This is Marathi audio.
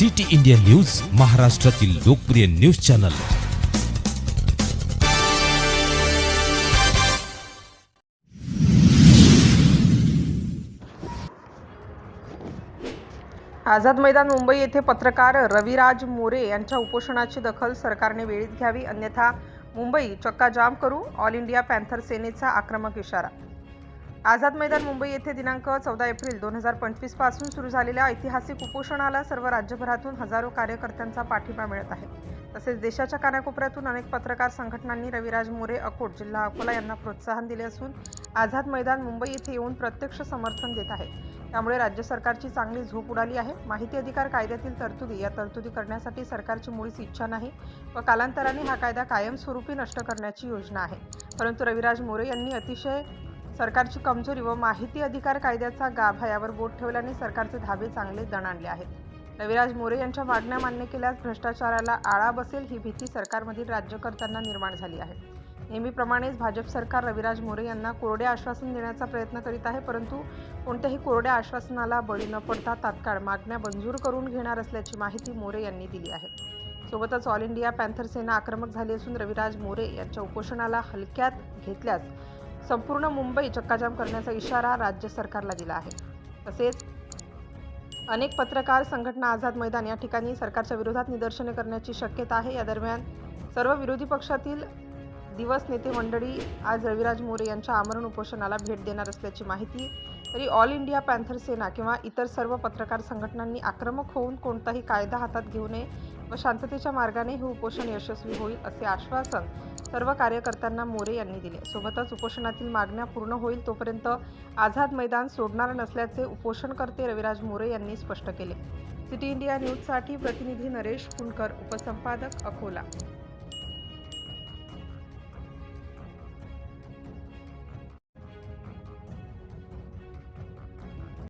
सिटी इंडिया न्यूज महाराष्ट्रातील लोकप्रिय न्यूज चॅनल. आझाद मैदान मुंबई येथे पत्रकार रविराज मोरे यांच्या उपोषणाची दखल सरकारने वेळीत घ्यावी अन्यथा मुंबई चक्का जाम करू ऑल इंडिया पॅन्थर सेनेचा आक्रमक इशारा. आझाद मैदान मुंबई येथे दिनांक चौदा एप्रिल दोन हजार पंचवीसपासून सुरू झालेल्या ऐतिहासिक उपोषणाला सर्व राज्यभरातून हजारो कार्यकर्त्यांचा पाठिंबा मिळत आहे. तसेच देशाच्या कानाकोपऱ्यातून अनेक पत्रकार संघटनांनी रविराज मोरे अकोट जिल्हा अकोला यांना प्रोत्साहन दिले असून आझाद मैदान मुंबई येथे येऊन प्रत्यक्ष समर्थन देत आहे. त्यामुळे राज्य सरकारची चांगली झोप उडाली आहे. माहिती अधिकार कायद्यातील तरतुदी या तरतुदी करण्यासाठी सरकारची मुळीच इच्छा नाही व कालांतराने हा कायदा कायमस्वरूपी नष्ट करण्याची योजना आहे. परंतु रविराज मोरे यांनी अतिशय सरकारची कमजोरी व माहिती अधिकार कायद्याचा गाभा यावर बोट ठेवल्याने सरकारचे धाबे चांगले दणाणले आहेत. रविराज मोरे यांच्या मागण्या मान्य केल्यास भ्रष्टाचाराला आळा बसेल ही भीती सरकारमधील राज्यकर्त्यांना निर्माण झाली आहे. नेहमीप्रमाणेच भाजप सरकार रविराज मोरे यांना कोरडे आश्वासन देण्याचा प्रयत्न करीत आहे परंतु कोणत्याही कोरड्या आश्वासनाला बळी न पडता तात्काळ मागण्या मंजूर करून घेणार असल्याची माहिती मोरे यांनी दिली आहे. सोबतच ऑल इंडिया पॅन्थर सेना आक्रमक झाली असून रविराज मोरे यांच्या उपोषणाला हलक्यात घेतल्यास संपूर्ण मुंबई चक्काजाम करण्याचा इशारा राज्य सरकारला दिला आहे. तसेच अनेक पत्रकार संघटना आझाद मैदान या ठिकाणी सरकारच्या विरोधात निदर्शने करण्याची शक्यता आहे. या दरम्यान सर्व विरोधी पक्षातील दिवस नेते मंडळी आज रविराज मोरे यांच्या आमरण उपोषणाला भेट देणार असल्याची माहिती तरी ऑल इंडिया पॅन्थर सेना किंवा इतर सर्व पत्रकार संघटनांनी आक्रमक होऊन कोणताही कायदा हातात घेऊ नये व शांततेच्या मार्गाने हे उपोषण यशस्वी होईल असे आश्वासन सर्व कार्यकर्त्यांना मोरे यांनी दिले. सोबतच उपोषणातील मागण्या पूर्ण होईल तोपर्यंत आझाद मैदान सोडणार नसल्याचे उपोषणकर्ते रविराज मोरे यांनी स्पष्ट केले. सिटी इंडिया न्यूजसाठी प्रतिनिधी नरेश कुणकर उपसंपादक अकोला.